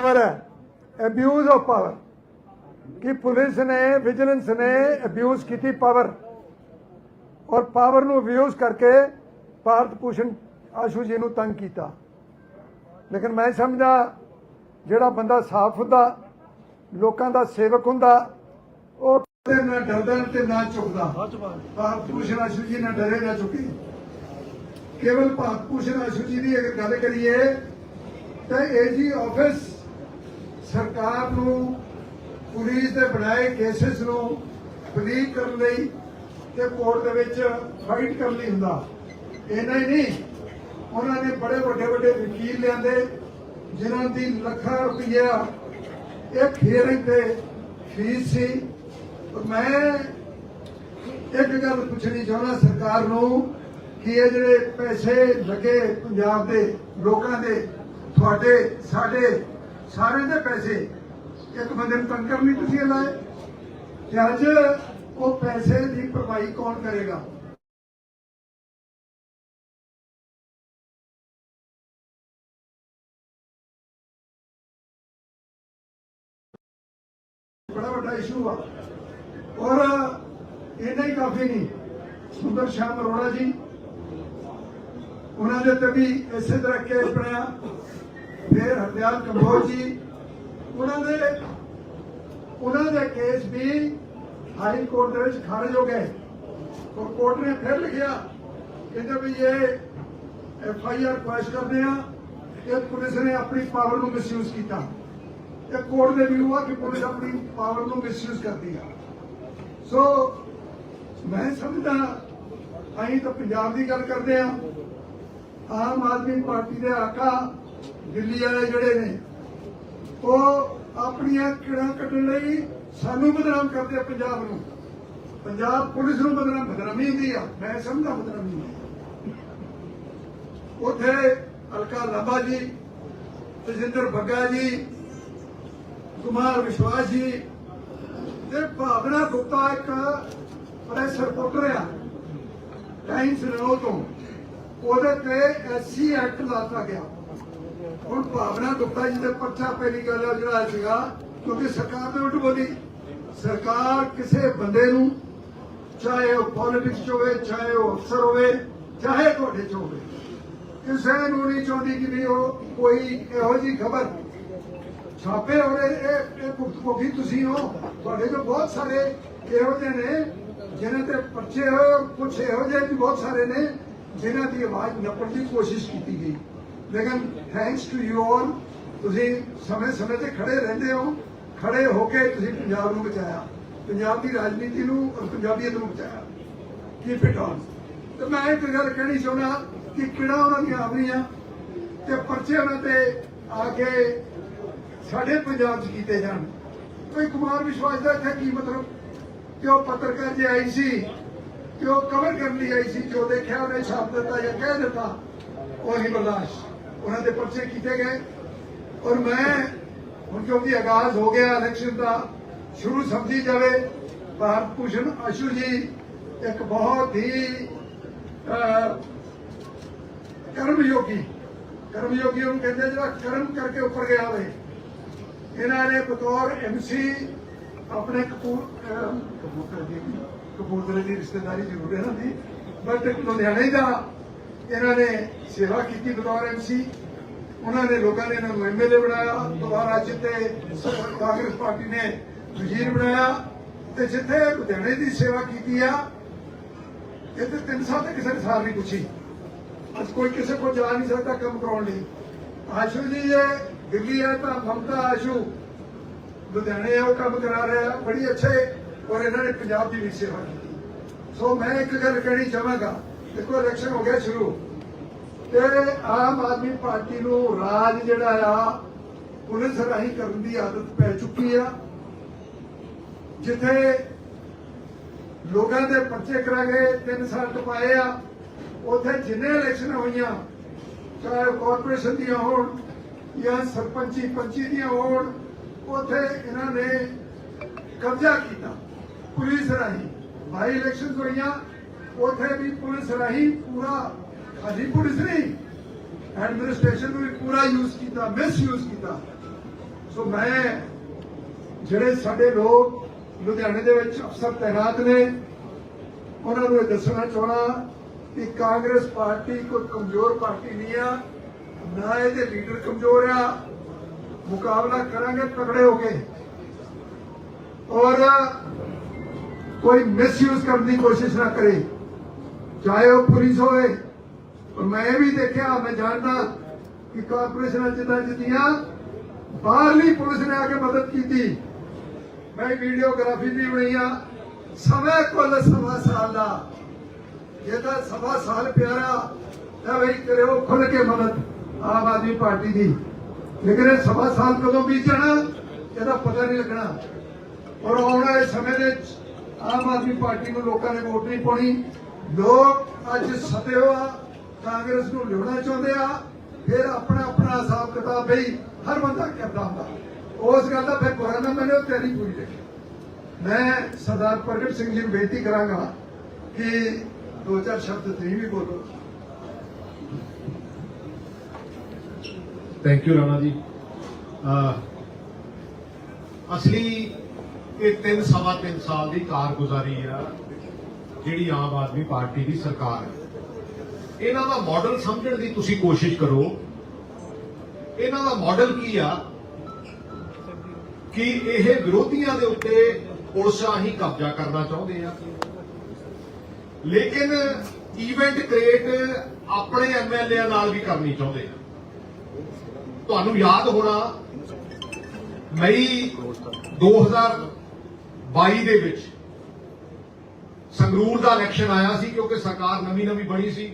Power ਹੈ abuse of power ਕਿ police ਨੇ ਵਿਜੀਲੈਂਸ ਨੇ ਅਬਿਊਜ਼ ਕੀਤੀ ਪਾਵਰ ਔਰ ਪਾਵਰ ਨੂੰ ਅਬਿਊਜ਼ ਕਰਕੇ ਭਾਰਤ ਭੂਸ਼ਣ ਆਸ਼ੂ ਜੀ ਨੂੰ ਤੰਗ ਕੀਤਾ। ਲੇਕਿਨ ਮੈਂ ਸਮਝਦਾ, ਜਿਹੜਾ ਬੰਦਾ ਸਾਫ਼ ਹੁੰਦਾ, ਲੋਕਾਂ ਦਾ ਸੇਵਕ ਹੁੰਦਾ, ਉਹ ਤੇ ਨਾ ਡਰਦਾ ਤੇ ਨਾ ਝੁਕਦਾ। ਭਾਰਤ ਭੂਸ਼ਣ ਆਸ਼ੂ ਜੀ ਨਾ ਡਰੇ ਨਾ ਝੁਕੇ। ਕੇਵਲ ਭਾਰਤ ਭੂਸ਼ਣ ਆਸ਼ੂ ਜੀ ਦੀ ਅਗਰ ਗੱਲ ਕਰੀਏ, ਤਾਂ ਏਜੀ ਆਫਿਸ ਸਰਕਾਰ ਨੂੰ ਪੁਲਿਸ ਦੇ ਬਣਾਏ ਕੇਸਿਸ ਨੂੰ ਬਲੀਵ ਕਰਨ ਲਈ ਤੇ ਕੋਰਟ ਦੇ ਵਿੱਚ ਫਾਈਟ ਕਰਨ ਲਈ ਹੁੰਦਾ। ਇੰਨਾ ਹੀ ਨਹੀਂ, ਉਹਨਾਂ ਨੇ ਬੜੇ ਵੱਡੇ ਵੱਡੇ ਵਕੀਲ ਲਿਆਂਦੇ, ਜਿਨ੍ਹਾਂ ਦੀ ਲੱਖਾਂ ਰੁਪਈਆ ਇੱਕ ਹੀਅਰਿੰਗ ਤੇ ਫੀਸ ਸੀ। ਮੈਂ ਇੱਕ ਗੱਲ ਪੁੱਛਣੀ ਚਾਹੁੰਦਾ ਸਰਕਾਰ ਨੂੰ ਕਿ ਇਹ ਜਿਹੜੇ ਪੈਸੇ ਲੱਗੇ ਪੰਜਾਬ ਦੇ ਲੋਕਾਂ ਦੇ, ਤੁਹਾਡੇ, ਸਾਡੇ ਸਾਰਿਆਂ ਦੇ ਪੈਸੇ। ਇੱਕ ਬੰਦੇ ਨੂੰ ਤੰਗ ਕਰਨ ਤੁਸੀਂ ਲਾਏ। ਤੇ ਅੱਜ ਉਹ ਪੈਸੇ ਦੀ ਭਰਪਾਈ ਕੌਣ ਕਰੇਗਾ? ਬੜਾ ਵੱਡਾ ਇਸ਼ੂ ਆ। ਔਰ ਇੰਨਾ ਹੀ ਕਾਫੀ ਨਹੀਂ। ਸੁੰਦਰ ਸ਼ਾਮ ਅਰੋੜਾ ਜੀ, ਉਹਨਾਂ ਦੇ ਤੇ ਵੀ ਇਸੇ ਤਰ੍ਹਾਂ ਕੇਸ ਬਣਿਆ। ਫਿਰ ਹਰਦਿਆਲ ਕੰਬੋਜ ਜੀ, ਉਹਨਾਂ ਦੇ ਉਹਨਾਂ ਦੇ ਕੇਸ ਵੀ ਹਾਈ ਕੋਰਟ ਦੇ ਵਿੱਚ ਖਾਰਜ ਹੋ ਗਏ। ਔਰ ਕੋਰਟ ਨੇ ਫਿਰ ਲਿਖਿਆ, ਕਹਿੰਦੇ ਵੀ ਇਹ ਐਫ ਆਈ ਆਰ ਪਾਸ ਕਰਦੇ ਆ, ਇਹ ਪੁਲਿਸ ਨੇ ਆਪਣੀ ਪਾਵਰ ਨੂੰ ਮਿਸਯੂਜ਼ ਕੀਤਾ। ਇਹ ਕੋਰਟ ਦੇ ਵੀ ਹੁਆ ਕਿ ਪੁਲਿਸ ਆਪਣੀ ਪਾਵਰ ਨੂੰ ਮਿਸਯੂਜ਼ ਕਰਦੀ ਆ। ਸੋ ਮੈਂ ਸਮਝਦਾ, ਅਸੀਂ ਤਾਂ ਪੰਜਾਬ ਦੀ ਗੱਲ ਕਰਦੇ ਆ। ਆਮ ਆਦਮੀ ਪਾਰਟੀ ਦੇ ਆਕਾ ਦਿੱਲੀ ਵਾਲੇ ਜਿਹੜੇ ਨੇ, ਉਹ ਆਪਣੀਆਂ ਕਿੜਾਂ ਕੱਢਣ ਲਈ ਸਾਨੂੰ ਬਦਨਾਮ ਕਰਦੇ ਆ ਪੰਜਾਬ ਨੂੰ। ਪੰਜਾਬ ਪੁਲਿਸ ਨੂੰ ਬਦਨਾਮ, ਬਦਨਾਮੀ ਹੁੰਦੀ ਆ। ਮੈਂ ਸਮਝਦਾ ਬਦਨਾਮੀ ਹੁੰਦੀ ਉਥੇ ਅਲਕਾ ਲਾਂਬਾ ਜੀ, ਤਜਿੰਦਰ ਬੱਗਾ ਜੀ, ਕੁਮਾਰ ਵਿਸ਼ਵਾਸ ਜੀ, ਤੇ ਭਾਵਨਾ ਗੁਪਤਾ ਇੱਕ ਪ੍ਰੈਸ ਰਿਪੋਰਟਰ ਆ ਟਾਈਮਸ ਨੋ ਤੋਂ। ਉਹਦੇ ਤੇ ਐਸਸੀ ਐਕਟ ਲਾਤਾ ਗਿਆ। ਹੁਣ ਭਾਵਨਾ ਗੁਪਤਾ ਜੀ ਦੇ ਪਰਚਾ ਪਹਿਲੀ ਗੱਲ ਜਿਹੜਾ ਸੀਗਾ, ਕਿਉਂਕਿ ਸਰਕਾਰ ਦੇ ਉਲਟ ਬੋਲੀ। ਸਰਕਾਰ ਕਿਸੇ ਬੰਦੇ ਨੂੰ, ਚਾਹੇ ਉਹ ਪੋਲਿਟਿਕਸ ਹੋਵੇ, ਚਾਹੇ ਉਹ ਅਫਸਰ ਹੋਵੇ, ਚਾਹੇ ਤੁਹਾਡੇ ਚ ਹੋਵੇ, ਕਿਸੇ ਨੂੰ ਨਹੀਂ ਚਾਹੁੰਦੀ ਕਿ ਵੀ ਉਹ ਕੋਈ ਇਹੋ ਜੀ ਖਬਰ ਛਾਪੇ ਹੋਵੇ। ਇਹ ਇਹ ਗੁਪਤਗੋਗੀ ਤੁਸੀਂ ਹੋ। ਤੁਹਾਡੇ ਕੋਲ ਬਹੁਤ ਸਾਰੇ ਇਹੋ ਜਿਹੇ ਨੇ ਜਿਹਨਾਂ ਤੇ ਪਰਚੇ ਹੋਏ ਕੁਝ ਇਹੋ ਜਿਹੇ ਵੀ ਬਹੁਤ ਸਾਰੇ ਨੇ, ਜਿਨ੍ਹਾਂ ਦੀ ਆਵਾਜ਼ ਨੱਪਣ ਦੀ ਕੋਸ਼ਿਸ਼ ਕੀਤੀ ਗਈ। ਲੇਕਿਨ ਥੈਂਕਸ ਟੂ ਯੂ ਆਲ ਤੁਸੀਂ ਸਮੇਂ ਸਮੇਂ ਤੇ ਖੜੇ ਰਹਿੰਦੇ ਹੋ, ਖੜੇ ਹੋ ਕੇ ਤੁਸੀਂ ਪੰਜਾਬ ਨੂੰ ਬਚਾਇਆ, ਪੰਜਾਬ ਦੀ ਰਾਜਨੀਤੀ ਨੂੰ ਔਰ ਪੰਜਾਬੀਅਤ ਨੂੰ ਬਚਾਇਆ। ਕੀਪ ਇਟ ਤੇ ਮੈਂ ਇੱਕ ਗੱਲ ਕਹਿਣੀ ਚਾਹੁੰਦਾ ਕਿ ਕਿਹੜਾ ਉਹਨਾਂ ਦੀਆਂ ਆਵਰੀਆਂ ਤੇ ਪਰਚੇ ਉਹਨਾਂ ਤੇ ਆ ਕੇ ਸਾਡੇ ਪੰਜਾਬ 'ਚ ਕੀਤੇ ਜਾਣ। ਕੋਈ ਕੁਮਾਰ ਵਿਸ਼ਵਾਸ ਦਾ ਇੱਥੇ ਕੀ ਮਤਲਬ? ਕਿ ਉਹ ਪੱਤਰਕਾਰ ਜੇ ਆਈ ਸੀ ਕਿ ਉਹ ਕਵਰ ਕਰਨ ਲਈ ਆਈ ਸੀ, ਜੋ ਦੇਖਿਆ ਉਹਨੇ ਛਾਪ ਦਿੱਤਾ ਜਾਂ ਕਹਿ ਦਿੱਤਾ, ਉਹੀ ਬਰਦਾਸ਼ਤ। ਉਹਨਾਂ ਦੇ ਪਰਚੇ ਕੀਤੇ ਗਏ। ਔਰ ਮੈਂ, ਹੁਣ ਕਿਉਂਕਿ ਆਗਾਜ਼ ਹੋ ਗਿਆ ਇਲੈਕਸ਼ਨ ਦਾ, ਸ਼ੁਰੂ ਸਮਝੀ ਜਾਵੇ ਭਾਰਤ ਭੂਸ਼ਣ ਅਸ਼ੂ ਜੀ ਇੱਕ ਬਹੁਤ ਹੀ ਕਰਮਯੋਗੀ ਕਰਮਯੋਗੀ ਉਹਨੂੰ ਕਹਿੰਦੇ ਜਿਹੜਾ ਕਰਮ ਕਰਕੇ ਉੱਪਰ ਗਿਆ ਹੋਵੇ। ਇਹਨਾਂ ਨੇ ਬਤੌਰ ਐਮਸੀ ਆਪਣੇ ਕਪੂਰ ਕਪੂਰ ਕਪੂਰਥਲੇ ਦੀ ਕਪੂਰਥਲੇ ਦੀ ਰਿਸ਼ਤੇਦਾਰੀ ਜ਼ਰੂਰ ਹੈ ਨਾ ਦੀ ਬਟ ਲੁਧਿਆਣੇ ਦਾ ਇਹਨਾਂ ਨੇ ਸੇਵਾ ਕੀਤੀ ਬਤੌਰ ਐਮਸੀ ਉਹਨਾਂ ਨੇ ਲੋਕਾਂ ਨੇ ਇਹਨਾਂ ਨੂੰ ਐਮਐਲਏ ਬਣਾਇਆ। ਦੁਬਾਰਾ ਜਿੱਤੇ ਕਾਂਗਰਸ ਪਾਰਟੀ ਨੇ ਵਜ਼ੀਰ ਬਣਾਇਆ ਤੇ ਜਿੱਥੇ ਲੁਧਿਆਣੇ ਦੀ ਸੇਵਾ ਕੀਤੀ ਆ, ਇੱਥੇ ਤਿੰਨ ਸਾਲ ਤੱਕ ਕਿਸੇ ਨੇ ਸਾਰ ਨਹੀਂ ਪੁੱਛੀ। ਅੱਜ ਕੋਈ ਕਿਸੇ ਕੋਲ ਜਾ ਨਹੀਂ ਸਕਦਾ ਕੰਮ ਕਰਾਉਣ ਲਈ। ਆਸ਼ੂ ਜੀ ਇਹ ਦਿੱਲੀ ਆ ਤਾਂ ਮਮਤਾ ਆਸ਼ੂ ਲੁਧਿਆਣੇ ਆ, ਉਹ ਕੰਮ ਕਰਾ ਰਿਹਾ, ਬੜੀ ਅੱਛੇ ਔਰ ਇਹਨਾਂ ਨੇ ਪੰਜਾਬ ਦੀ ਵੀ ਸੇਵਾ ਕੀਤੀ। ਸੋ ਮੈਂ ਇੱਕ ਗੱਲ ਕਹਿਣੀ ਚਾਹਾਂਗਾ ਦੇਖੋ ਇਲੈਕਸ਼ਨ ਹੋ ਗਿਆ ਸ਼ੁਰੂ। ਤੇ ਆਮ ਆਦਮੀ ਪਾਰਟੀ ਨੂੰ ਰਾਜ ਜਿਹੜਾ ਆ, ਪੁਲਿਸ ਰਾਹੀਂ ਕਰਨ ਦੀ ਆਦਤ ਪੈ ਚੁੱਕੀ ਆ। ਜਿੱਥੇ ਲੋਕਾਂ ਦੇ ਪਰਚੇ ਕਰਾ ਗਏ 3 ਸਾਲ ਟਪਾਏ ਆ, ਉੱਥੇ ਜਿੰਨੇ ਇਲੈਕਸ਼ਨ ਹੋਈਆਂ, ਚਾਹੇ ਉਹ ਕਾਰਪੋਰੇਸ਼ਨ ਦੀਆਂ ਹੋਣ ਜਾਂ ਸਰਪੰਚੀ ਪੰਚੀ ਦੀਆਂ ਹੋਣ, ਉੱਥੇ ਇਹਨਾਂ ਨੇ ਕਬਜ਼ਾ ਕੀਤਾ ਪੁਲਿਸ ਰਾਹੀਂ। ਬਾਈ ਇਲੈਕਸ਼ਨ ਹੋਈਆਂ ਉੱਥੇ ਵੀ ਪੁਲਿਸ ਰਾਹੀਂ ਪੂਰਾ ਖਾਲੀ ਪੁਲਿਸ ਨਹੀਂ ਐਡਮਿਨਿਸਟ੍ਰੇਸ਼ਨ ਨੂੰ ਵੀ ਪੂਰਾ ਯੂਜ਼ ਕੀਤਾ ਮਿਸ ਯੂਜ਼ ਕੀਤਾ। ਸੋ ਮੈਂ, ਜਿਹੜੇ ਸਾਡੇ ਲੋਕ ਲੁਧਿਆਣੇ ਦੇ ਵਿੱਚ ਅਫਸਰ ਤੈਨਾਤ ਨੇ, ਉਹਨਾਂ ਨੂੰ ਇਹ ਦੱਸਣਾ ਚਾਹਣਾ ਕਿ ਕਾਂਗਰਸ ਪਾਰਟੀ ਕੋਈ ਕਮਜ਼ੋਰ ਪਾਰਟੀ ਨਹੀਂ ਆ, ਨਾ ਇਹਦੇ ਲੀਡਰ ਕਮਜ਼ੋਰ ਆ, ਮੁਕਾਬਲਾ ਕਰਾਂਗੇ, ਤਕੜੇ ਹੋ ਕੇ। ਔਰ ਕੋਈ ਮਿਸਯੂਜ਼ ਕਰਨ ਦੀ ਕੋਸ਼ਿਸ਼ ਨਾ ਕਰੇ। ਚਾਹੇ ਉਹ ਪੁਲਿਸ ਹੋਵੇ ਮੈਂ ਇਹ ਵੀ ਦੇਖਿਆ, ਮੈਂ ਜਾਣਦਾ ਕਿ ਕਾਰਪੋਰੇਸ਼ਨਾਂ ਜਿੱਦਾਂ ਜਿੱਦੀਆਂ ਬਾਹਰਲੀ ਪੁਲਿਸ ਨੇ ਆ ਕੇ ਮਦਦ ਕੀਤੀ। ਮੈਂ ਵੀਡੀਓਗ੍ਰਾਫੀ ਵੀ ਬਣਾਈ ਆ, ਸਮੇਂ ਕੁੱਲ ਸਵਾ ਸਾਲ ਦਾ। ਜਿਹਦਾ ਸਵਾ ਸਾਲ ਪਿਆਰਾ, ਤਾਂ ਵੀ ਕਰਿਓ ਖੁੱਲ ਕੇ ਮਦਦ ਆਮ ਆਦਮੀ ਪਾਰਟੀ ਦੀ। ਲੇਕਿਨ ਇਹ ਸਵਾ ਸਾਲ ਕਦੋਂ ਬੀਤ ਇਹਦਾ ਪਤਾ ਨਹੀਂ ਲੱਗਣਾ। ਔਰ ਆਉਣ ਵਾਲੇ ਸਮੇਂ ਦੇ ਆਮ ਆਦਮੀ ਪਾਰਟੀ ਨੂੰ ਲੋਕਾਂ ਨੇ ਵੋਟ ਨਹੀਂ ਪਾਉਣੀ। ਲੋਕ ਅੱਜ ਸਤੇ ਹੋਆ ਕਾਂਗਰਸ ਨੂੰ ਲਿਆਉਣਾ ਚਾਹੁੰਦੇ ਆ, ਫਿਰ ਆਪਣਾ ਆਪਣਾ ਹਿਸਾਬ ਕਿਤਾਬ ਬਈ ਹਰ ਬੰਦਾ ਕਰਦਾ ਹੁੰਦਾ। ਉਸ ਗੱਲ ਦਾ ਫਿਰ ਪੁਰਾਣਾ ਮੈਨੂੰ ਤੇਰੀ ਪੂਰੀ ਰੱਖੀ ਮੈਂ ਸਰਦਾਰ ਪ੍ਰਗਟ ਸਿੰਘ ਜੀ ਨੂੰ ਬੇਨਤੀ ਕਰਾਂਗਾ ਕਿ ਦੋ ਚਾਰ ਸ਼ਬਦ ਤੁਸੀਂ ਵੀ ਬੋਲੋ। Thank you Rana ji. ਅਹ, ਅਸਲੀ ਇਹ ਤਿੰਨ ਸਵਾ ਤਿੰਨ ਸਾਲ ਦੀ ਕਾਰਗੁਜ਼ਾਰੀ ਆ। ਜਿਹੜੀ ਆਮ ਆਦਮੀ ਪਾਰਟੀ ਦੀ ਸਰਕਾਰ ਹੈ। ਇਹਨਾਂ ਦਾ ਮਾਡਲ ਸਮਝਣ ਦੀ ਤੁਸੀਂ ਕੋਸ਼ਿਸ਼ ਕਰੋ। ਇਹਨਾਂ ਦਾ ਮਾਡਲ ਕੀ ਆ? ਕਿ ਇਹ ਵਿਰੋਧੀਆਂ ਦੇ ਉੱਤੇ ਪੁਲਿਸਾਂ ਹੀ ਕਬਜ਼ਾ ਕਰਨਾ ਚਾਹੁੰਦੇ ਆ। ਲੇਕਿਨ ਇਵੈਂਟ ਕ੍ਰੀਏਟ ਆਪਣੇ ਐਮਐਲਏ ਨਾਲ ਵੀ ਕਰਨੀ ਚਾਹੁੰਦੇ ਆ। ਤੁਹਾਨੂੰ ਯਾਦ ਹੋਣਾ, ਮਈ 2022 ਦੇ ਵਿੱਚ ਸੰਗਰੂਰ ਦਾ ਇਲੈਕਸ਼ਨ ਆਇਆ ਸੀ ਕਿਉਂਕਿ ਸਰਕਾਰ ਨਵੀਂ ਨਵੀਂ ਬਣੀ ਸੀ।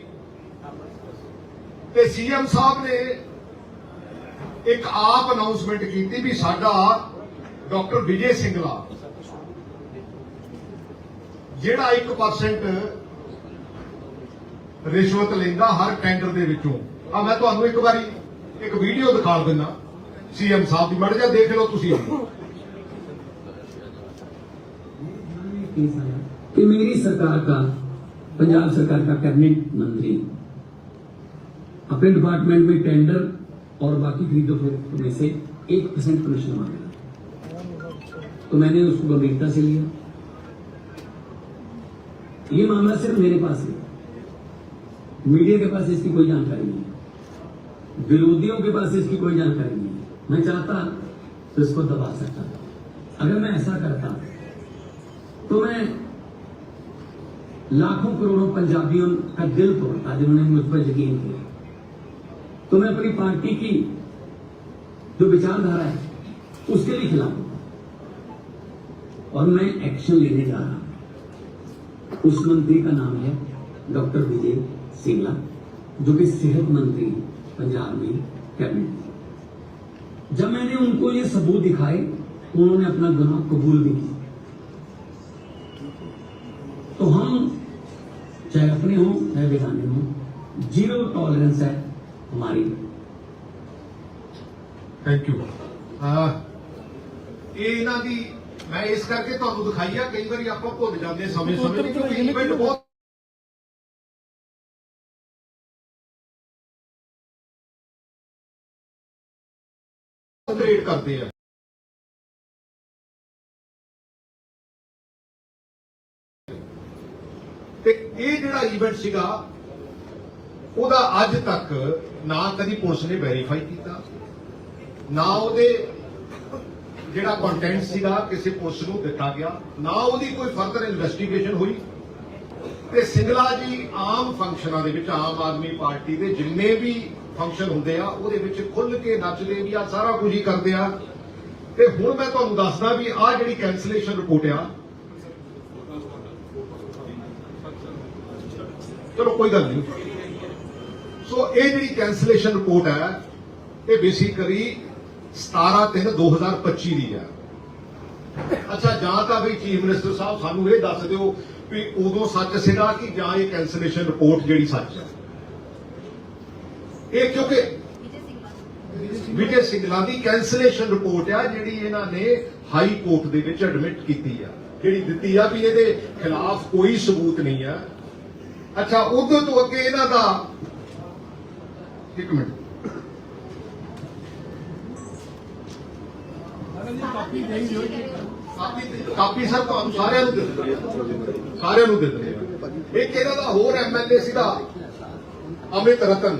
ਤੇ ਸੀਐਮ ਸਾਹਿਬ ਨੇ ਇੱਕ ਆਪ ਅਨਾਉਂਸਮੈਂਟ ਕੀਤੀ ਵੀ ਸਾਡਾ ਡਾਕਟਰ ਵਿਜੇ ਸਿੰਗਲਾ, ਜਿਹੜਾ 1% ਰਿਸ਼ਵਤ ਲੈਂਦਾ ਹਰ ਟੈਂਡਰ ਦੇ ਵਿੱਚੋਂ। ਆ ਮੈਂ ਤੁਹਾਨੂੰ ਇੱਕ ਵਾਰੀ ਇੱਕ ਵੀਡੀਓ ਦਿਖਾ ਦਿੰਦਾ। ਸੀਐਮ ਸਾਹਿਬ ਦੀ, ਮੜ ਜਾ ਦੇਖ ਲਓ ਤੁਸੀਂ। कि मेरी सरकार का, पंजाब सरकार का कैबिनेट मंत्री अपने डिपार्टमेंट में टेंडर और बाकी खरीदो में से एक परसेंट कमीशन मांगा। तो मैंने उसको गंभीरता से लिया। ये मामला सिर्फ़ मेरे पास है। मीडिया के पास इसकी कोई जानकारी नहीं विरोधियों के पास इसकी कोई जानकारी नहीं मैं चाहता तो इसको दबा सकता। अगर मैं ऐसा करता तो मैं लाखों करोड़ों पंजाबियों का दिल तोड़ता जिन्होंने मुझ पर यकीन किया। तो मैं अपनी पार्टी की जो विचारधारा है, उसके लिए खिलाफ और मैं एक्शन लेने जा रहा हूँ। उस मंत्री का नाम है डॉक्टर विजय सिंगला, जो कि सेहत मंत्री पंजाब में कैबिनेट। जब मैंने उनको ये सबूत दिखाए, उन्होंने अपना गुनाह कबूल भी किया। हम चाहे अपने हों चाहे बेगाने हों जीरो टॉलरेंस है हमारी ਥੈਂਕ ਯੂ ਇਹ ਇਹਨਾਂ ਦੀ ਮੈਂ ਇਸ ਕਰਕੇ ਤੁਹਾਨੂੰ ਦਿਖਾਈ ਆ ਕਈ ਵਾਰੀ ਆਪਾਂ ਭੁੱਲ ਜਾਂਦੇ ਸਮੇਂ ਸਮੇਂ ਤੇ ਕਿਉਂਕਿ ਇਵੈਂਟ ਬਹੁਤ ਕ੍ਰੀਏਟ ਕਰਦੇ ਆ ਇਹ ਸੀਗਾ। ਉਹਦਾ ਅੱਜ ਤੱਕ ਨਾ ਕਦੀ ਪੁਲਿਸ ਨੇ ਵੈਰੀਫਾਈ ਕੀਤਾ। ਨਾ ਉਹਦੇ ਜਿਹੜਾ ਕੰਟੈਂਟ ਸੀਗਾ, ਕਿਸੇ ਪੁਲਿਸ ਨੂੰ ਦਿੱਤਾ ਗਿਆ। ਨਾ ਉਹਦੀ ਕੋਈ ਫਰਦਰ ਇਨਵੈਸਟੀਗੇਸ਼ਨ ਹੋਈ। ਤੇ ਸਿੰਗਲਾ ਜੀ ਆਮ ਫੰਕਸ਼ਨਾਂ ਦੇ ਵਿੱਚ, ਆਮ ਆਦਮੀ ਪਾਰਟੀ ਦੇ ਜਿੰਨੇ ਵੀ ਫੰਕਸ਼ਨ ਹੁੰਦੇ ਆ, ਉਹਦੇ ਵਿੱਚ ਖੁੱਲ ਕੇ ਨੱਚਦੇ ਵੀ ਆ, ਸਾਰਾ ਕੁਝ ਹੀ ਕਰਦੇ ਆ। ਤੇ ਹੁਣ ਮੈਂ ਤੁਹਾਨੂੰ ਦੱਸਦਾ ਵੀ ਆ ਜਿਹੜੀ ਕੈਂਸਲੇਸ਼ਨ ਰਿਪੋਰਟ ਆ ਚਲੋ ਕੋਈ ਗੱਲ ਨਹੀਂ। ਸੋ ਇਹ ਜਿਹੜੀ ਕੈਂਸਲੇਸ਼ਨ ਰਿਪੋਰਟ ਹੈ, ਇਹ ਬੇਸਿਕਲੀ 17/3/2025 ਦੀ ਹੈ। ਅੱਛਾ, ਜਾਂ ਤਾਂ ਵੀ ਚੀਫ ਮਿਨਿਸਟਰ ਸਾਹਿਬ ਸਾਨੂੰ ਇਹ ਦੱਸ ਦਿਓ ਵੀ ਉਦੋਂ ਸੱਚ ਸੀਗਾ ਕਿ ਜਾਂ ਇਹ ਕੈਂਸਲੇਸ਼ਨ ਰਿਪੋਰਟ ਜਿਹੜੀ ਸੱਚ ਹੈ। ਇਹ ਕਿਉਂਕਿ ਵਿਜੇ ਸਿੰਗਲਾ ਦੀ ਕੈਂਸਲੇਸ਼ਨ ਰਿਪੋਰਟ ਆ ਜਿਹੜੀ ਇਹਨਾਂ ਨੇ ਹਾਈ ਕੋਰਟ ਦੇ ਵਿੱਚ ਐਡਮਿਟ ਕੀਤੀ ਆ। ਜਿਹੜੀ ਦਿੱਤੀ ਆ ਵੀ ਇਹਦੇ ਖਿਲਾਫ ਕੋਈ ਸਬੂਤ ਨਹੀਂ ਆ। ਅੱਛਾ, ਉਦੋਂ ਤੋਂ ਅੱਗੇ ਇਹਨਾਂ ਦਾ ਇੱਕ ਮਿੰਟ। ਕਾਪੀ ਸਰ, ਤੁਹਾਨੂੰ ਸਾਰਿਆਂ ਨੂੰ ਦੇ ਦਿੰਦੇ ਸਾਰਿਆਂ ਨੂੰ ਦੇ ਦਿੰਦੇ ਇੱਕ ਇਹਨਾਂ ਦਾ ਹੋਰ ਐਮਐਲਏ ਸੀਗਾ, ਅਮਿਤ ਰਤਨ।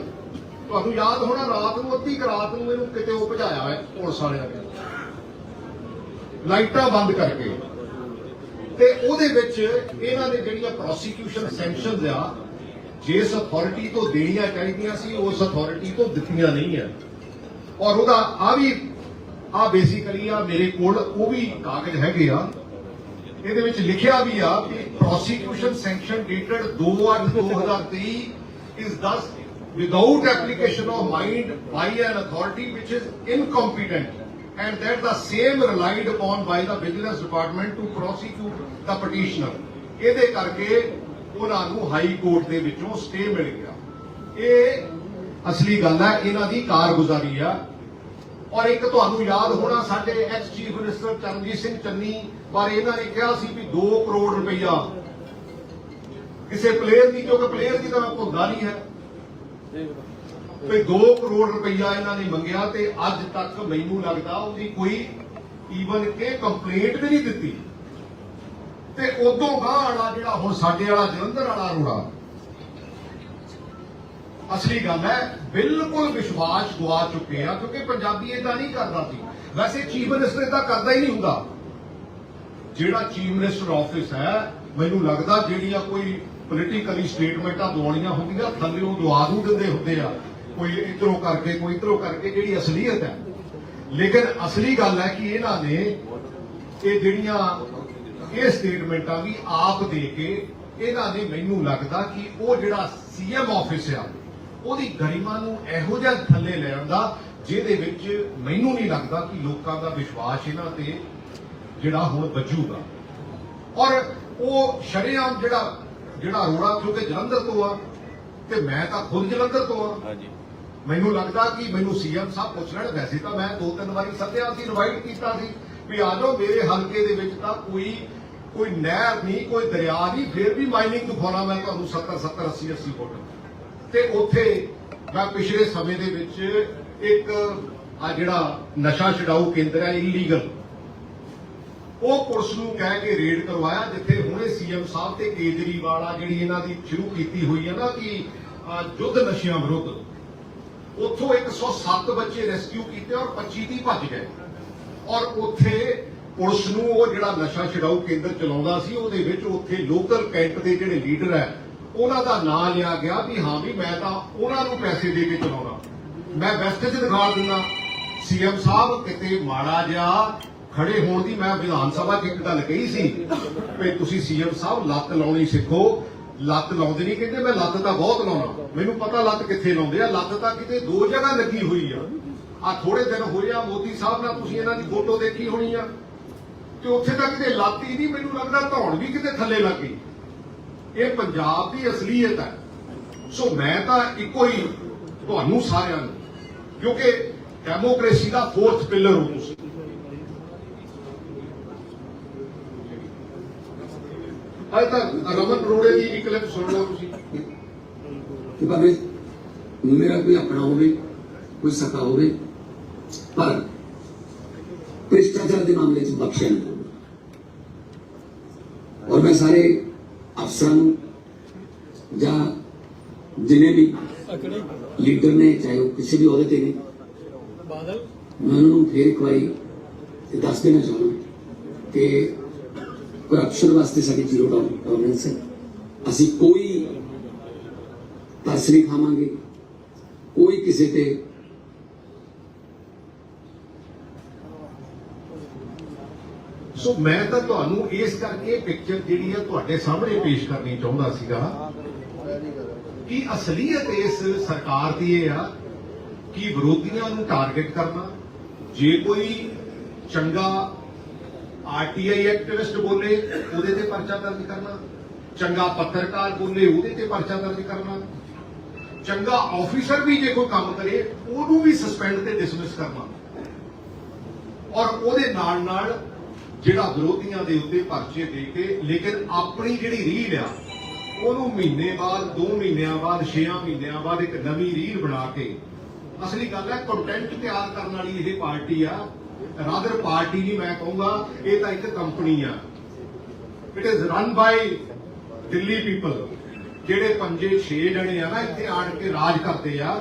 ਤੁਹਾਨੂੰ ਯਾਦ ਹੋਣਾ, ਰਾਤ ਨੂੰ, ਅੱਧੀ ਕੁ ਰਾਤ ਨੂੰ ਇਹਨੂੰ ਕਿਤੇ ਉਹ ਭਜਾਇਆ ਹੈ ਪੁਲਿਸ ਵਾਲਿਆਂ ਨੇ। ਲਾਈਟਾਂ ਬੰਦ ਕਰਕੇ। ਤੇ ਉਹਦੇ ਵਿੱਚ ਇਹਨਾਂ ਦੇ ਜਿਹੜੀਆਂ ਪ੍ਰੋਸੀਕਿਊਸ਼ਨ ਸੈਂਕਸ਼ਨਸ ਆ, ਜਿਸ ਅਥਾਰਟੀ ਤੋਂ ਦੇਣੀਆਂ ਚਾਹੀਦੀਆਂ ਸੀ, ਉਸ ਅਥਾਰਟੀ ਤੋਂ ਦਿੱਤੀਆਂ ਨਹੀਂ ਹੈ ਔਰ ਉਹਦਾ ਆ ਵੀ, ਆ ਬੇਸਿਕਲੀ ਆ ਮੇਰੇ ਕੋਲ ਉਹ ਵੀ ਕਾਗਜ਼ ਹੈਗੇ ਆ। ਇਹਦੇ ਵਿੱਚ ਲਿਖਿਆ ਵੀ ਆ ਕਿ prosecution sanction dated 2/2023 is thus without application of mind by an authority which is incompetent and that the same relied upon by the vigilance department to prosecute the petitioner. ਇਹਦੇ ਕਰਕੇ ਉਹਨਾਂ ਨੂੰ ਹਾਈ ਕੋਰਟ ਦੇ ਵਿੱਚੋਂ stay ਮਿਲ ਗਿਆ। ਇਹ ਅਸਲੀ ਗੱਲ ਹੈ, ਇਹਨਾਂ ਦੀ ਕਾਰਗੁਜ਼ਾਰੀ ਆ। ਔਰ ਇੱਕ ਤੁਹਾਨੂੰ ਯਾਦ ਹੋਣਾ, ਸਾਡੇ ex chief minister Charanjit Singh Channi ਬਾਰੇ ਇਹਨਾਂ ਨੇ ਕਿਹਾ ਸੀ ਵੀ 2 ਕਰੋੜ ਰੁਪਈਆ ਕਿਸੇ ਪਲੇਅਰ ਦੀ, ਕਿਉਂਕਿ ਪਲੇਅਰ ਦੀ ਤਾਂ ਮੈਂ ਭੁੱਲਦਾ ਨਹੀਂ ਹੈ। ਤੇ 2 ਕਰੋੜ ਰੁਪਈਆ ਇਹਨਾਂ ਨੇ ਮੰਗਿਆ ਤੇ ਅੱਜ ਤੱਕ ਮੈਨੂੰ ਲੱਗਦਾ ਉਹਦੀ ਕੋਈ ਈਵਨ ਕਿ ਕੰਪਲੇਂਟ ਵੀ ਨਹੀਂ ਦਿੱਤੀ। ਤੇ ਉਦੋਂ ਗਾਂ ਵਾਲਾ ਜਿਹੜਾ ਹੁਣ ਸਾਡੇ ਵਾਲਾ ਜਲੰਧਰ ਵਾਲਾ ਰੋੜਾ, ਅਸਲੀ ਗੱਲ ਹੈ, ਬਿਲਕੁਲ ਵਿਸ਼ਵਾਸ ਗਵਾ ਚੁੱਕੇ ਆ, ਕਿਉਂਕਿ ਪੰਜਾਬੀ ਇਦਾਂ ਨਹੀਂ ਕਰਦਾ ਸੀ। ਵੈਸੇ ਚੀਫ ਮਿਨਿਸਟਰ ਇਦਾਂ ਕਰਦਾ ਹੀ ਨਹੀਂ ਹੁੰਦਾ। ਜਿਹੜਾ ਚੀਫ ਮਿਨਿਸਟਰ ਆਫਿਸ ਹੈ, ਮੈਨੂੰ ਲੱਗਦਾ ਜਿਹੜੀਆਂ ਕੋਈ ਪੋਲੀਟੀਕਲੀ ਸਟੇਟਮੈਂਟਾਂ ਦਵਾਉਣੀਆਂ ਹੁੰਦੀਆਂ, ਥੱਲੇ ਉਹ ਦਵਾ ਦੂ ਦਿੰਦੇ ਹੁੰਦੇ ਆ। ਕੋਈ ਇਧਰੋਂ ਕਰਕੇ, ਕੋਈ ਇਧਰੋਂ ਕਰਕੇ ਜਿਹੜੀ ਅਸਲੀਅਤ ਹੈ। ਲੇਕਿਨ ਅਸਲੀ ਗੱਲ ਹੈ ਕਿ ਇਹਨਾਂ ਨੇ ਇਹ ਜਿਹੜੀਆਂ ਇਹ ਸਟੇਟਮੈਂਟਾਂ ਵੀ ਆਪ ਦੇ ਕੇ ਇਹਨਾਂ ਨੇ ਮੈਨੂੰ ਲੱਗਦਾ ਕਿ ਉਹ ਜਿਹੜਾ ਸੀਐਮ ਆਫਿਸ ਆ, ਉਹਦੀ ਗਰਿਮਾ ਨੂੰ ਇਹੋ ਜਿਹਾ ਥੱਲੇ ਲੈ ਆਉਂਦਾ, ਜਿਹਦੇ ਵਿੱਚ ਮੈਨੂੰ ਨਹੀਂ ਲੱਗਦਾ ਕਿ ਲੋਕਾਂ ਦਾ ਵਿਸ਼ਵਾਸ ਇਹਨਾਂ ਤੇ ਜਿਹੜਾ ਹੁਣ ਬਚੂਗਾ ਔਰ ਉਹ ਸ਼ਰੇਆਮ ਜਿਹੜਾ ਜਿਹੜਾ ਰੋੜਾ ਕਿਉਂਕਿ ਜਲੰਧਰ ਤੋਂ ਆ, ਤੇ ਮੈਂ ਤਾਂ ਖੁਦ ਜਲੰਧਰ ਤੋਂ ਆ। ਹਾਂਜੀ। ਮੈਨੂੰ ਲੱਗਦਾ ਕਿ ਮੈਨੂੰ ਸੀਐਮ ਸਾਹਿਬ ਪੁੱਛ ਲੈਣ, ਵੈਸੇ ਤਾਂ ਮੈਂ ਦੋ ਤਿੰਨ ਵਾਰੀ ਸੱਦਿਆ ਸੀ ਇਨਵਾਈਟ ਕੀਤਾ ਸੀ ਵੀ ਆ ਜਾਓ ਮੇਰੇ ਹਲਕੇ ਦੇ ਵਿੱਚ ਤਾਂ ਕੋਈ ਕੋਈ ਨਹਿਰ ਨਹੀਂ, ਕੋਈ ਦਰਿਆ ਨਹੀਂ, ਫਿਰ ਵੀ ਮਾਈਨਿੰਗ ਦਿਖਾਉਣਾ ਮੈਂ ਤੁਹਾਨੂੰ 70 70 80 80 ਫੁੱਟ। ਤੇ ਉੱਥੇ ਮੈਂ ਪਿਛਲੇ ਸਮੇਂ ਦੇ ਵਿੱਚ ਇੱਕ, ਆ ਜਿਹੜਾ ਨਸ਼ਾ ਛਡਾਊ ਕੇਂਦਰ ਹੈ ਇਲੀਗਲ ਉਹ ਪੁਲਿਸ ਨੂੰ ਕਹਿ ਕੇ ਰੇਡ ਕਰਵਾਇਆ, ਜਿੱਥੇ ਹੁਣੇ ਸੀਐਮ ਸਾਹਿਬ ਤੇ ਕੇਜਰੀਵਾਲ ਆ ਜਿਹੜੀ ਇਹਨਾਂ ਦੀ ਸ਼ੁਰੂ ਕੀਤੀ ਹੋਈ ਹੈ ਨਾ ਕਿ ਯੁੱਧ ਨਸ਼ਿਆਂ ਵਿਰੁੱਧ। ਉੱਥੋਂ 107 ਬੱਚੇ ਰੈਸਕਿਊ ਕੀਤੇ ਔਰ 25 ਦੀ ਭੱਜ ਗਏ। ਔਰ ਉੱਥੇ ਪੁਲਿਸ ਨੂੰ ਉਹ ਜਿਹੜਾ ਨਸ਼ਾ ਛਡਾਊ ਕੇਂਦਰ ਚਲਾਉਂਦਾ ਸੀ, ਉਹਦੇ ਵਿੱਚ ਉੱਥੇ ਲੋਕਲ ਕੈਂਟ ਦੇ ਜਿਹੜੇ ਲੀਡਰ ਹੈ, ਉਹਨਾਂ ਦਾ ਨਾਂ ਲਿਆ ਗਿਆ ਵੀ ਹਾਂ ਵੀ ਮੈਂ ਤਾਂ ਉਹਨਾਂ ਨੂੰ ਪੈਸੇ ਦੇ ਕੇ ਚਲਾਉਣਾ। ਮੈਂ ਵੈਸਟ 'ਚ ਦਿਖਾ ਦਿੰਦਾ। ਸੀਐਮ ਸਾਹਿਬ ਕਿਤੇ ਮਾੜਾ ਜਿਹਾ ਖੜੇ ਹੋਣ ਦੀ ਮੈਂ ਵਿਧਾਨ ਸਭਾ 'ਚ ਇੱਕ ਗੱਲ ਕਹੀ ਸੀ, ਵੀ ਤੁਸੀਂ ਸੀਐਮ ਸਾਹਿਬ ਲੱਤ ਲਾਉਣੀ ਸਿੱਖੋ ਲੱਤ ਲਾਉਂਦੇ ਨਹੀਂ, ਕਹਿੰਦੇ ਮੈਂ ਲੱਤ ਤਾਂ ਬਹੁਤ ਲਾਉਣਾ। ਮੈਨੂੰ ਪਤਾ ਲੱਤ ਕਿੱਥੇ ਲਾਉਂਦੇ ਆ, ਲੱਤ ਤਾਂ ਕਿਤੇ ਦੋ ਜਗ੍ਹਾ ਲੱਗੀ ਹੋਈ ਆ। ਆ ਥੋੜੇ ਦਿਨ ਹੋਏ ਆ ਮੋਦੀ ਸਾਹਿਬ ਨਾਲ ਤੁਸੀਂ ਇਹਨਾਂ ਦੀ ਫੋਟੋ ਦੇਖੀ ਹੋਣੀ ਆ। ਤੇ ਉੱਥੇ ਤਾਂ ਕਿਤੇ ਲੱਤ ਹੀ ਨਹੀਂ, ਮੈਨੂੰ ਲੱਗਦਾ ਧੌਣ ਵੀ ਕਿਤੇ ਥੱਲੇ ਲੱਗ ਗਈ। ਇਹ ਪੰਜਾਬ ਦੀ ਅਸਲੀਅਤ ਹੈ ਸੋ ਮੈਂ ਤਾਂ ਇੱਕੋ ਹੀ ਤੁਹਾਨੂੰ ਸਾਰਿਆਂ ਨੂੰ, ਕਿਉਂਕਿ ਡੈਮੋਕ੍ਰੇਸੀ ਦਾ ਫੋਰਥ ਪਿਲਰ ਹੋ ਤੁਸੀਂ ਅੱਜ ਰਮਨ ਅਰੋੜੇ ਦੀ ਇੱਕ ਕਲਿੱਪ ਸੁਣ ਲਓ ਤੁਸੀਂ ਕਿ ਭਾਵੇਂ ਮੇਰਾ ਕੋਈ ਆਪਣਾ ਹੋਵੇ, ਕੋਈ ਸਕਾ ਹੋਵੇ, ਪਰ ਭ੍ਰਿਸ਼ਟਾਚਾਰ ਦੇ ਮਾਮਲੇ 'ਚ ਬਖਸ਼ਿਆ ਨਹੀਂ ਜਾਊਗਾ। ਔਰ ਮੈਂ ਸਾਰੇ ਅਫਸਰਾਂ ਨੂੰ ਜਾਂ ਜਿਨੇ ਵੀ ਲੀਡਰ ਨੇ, ਚਾਹੇ ਉਹ ਕਿਸੇ ਵੀ ਅਹੁਦੇ ਤੇ ਨੇ ਬਾਦਲ ਮੈਂ ਉਹਨਾਂ ਨੂੰ ਫੇਰ ਇੱਕ ਵਾਰੀ ਦੱਸ ਦੇਣਾ ਚਾਹੁੰਦਾ ਕਿ ਕਰਪਸ਼ਨ ਵਾਸਤੇ ਸਾਡੀ ਜ਼ੀਰੋ ਟੋਲਰੈਂਸ ਹੈ। ਅਸੀਂ ਕੋਈ ਤਰਸ ਨਹੀਂ ਖਾਵਾਂਗੇ। ਕੋਈ ਕਿਸੇ ਤੇ ਸੋ ਮੈਂ ਤਾਂ ਤੁਹਾਨੂੰ ਇਸ ਕਰਕੇ ਪਿਕਚਰ ਜਿਹੜੀ ਆ ਤੁਹਾਡੇ ਸਾਹਮਣੇ ਪੇਸ਼ ਕਰਨੀ ਚਾਹੁੰਦਾ ਸੀਗਾ ਕਿ ਅਸਲੀਅਤ ਇਸ ਸਰਕਾਰ ਦੀ ਇਹ ਆ ਕਿ ਵਿਰੋਧੀਆਂ ਨੂੰ ਟਾਰਗੇਟ ਕਰਨਾ, ਜੇ ਕੋਈ ਚੰਗਾ ਆਰਟੀਆਈ ਐਕਟਿਵਿਸਟ ਬੋਲੇ, ਉਹਦੇ ਤੇ ਪਰਚਾ ਦਰਜ ਕਰਨਾ। ਚੰਗਾ ਪੱਤਰਕਾਰ ਬੋਲੇ, ਉਹਦੇ ਤੇ ਪਰਚਾ ਦਰਜ ਕਰਨਾ। ਚੰਗਾ ਆਫੀਸਰ ਵੀ ਜੇ ਕੋਈ ਕੰਮ ਕਰੇ, ਉਹਨੂੰ ਵੀ ਸਸਪੈਂਡ ਤੇ ਡਿਸਮਿਸ ਕਰਨਾ। ਔਰ ਉਹਦੇ ਨਾਲ ਨਾਲ ਜਿਹੜਾ ਵਿਰੋਧੀਆਂ ਦੇ ਉੱਤੇ ਪਰਚੇ ਦੇ ਕੇ, ਲੇਕਿਨ ਆਪਣੀ ਜਿਹੜੀ ਰੀਲ ਆ, ਉਹਨੂੰ ਮਹੀਨੇ ਬਾਅਦ 2 ਮਹੀਨਿਆਂ ਬਾਅਦ 6 ਮਹੀਨਿਆਂ ਬਾਅਦ ਇੱਕ ਨਵੀਂ ਰੀਲ ਬਣਾ ਕੇ, ਅਸਲੀ ਗੱਲ ਹੈ ਕੰਟੈਂਟ ਤਿਆਰ ਕਰਨ ਵਾਲੀ ਇਹ ਪਾਰਟੀ ਆ ਰਾਦਰ ਪਾਰਟੀ ਨਹੀਂ ਮੈਂ ਕਹੂੰਗਾ, ਇਹ ਤਾਂ ਇੱਕ ਕੰਪਨੀ ਆ। It is run by Delhi people ਜਿਹੜੇ ਪੰਜੇ ਛੇ ਜਣੇ ਆ ਨਾ, ਇੱਥੇ ਆਣ ਕੇ ਰਾਜ ਕਰਦੇ ਆ,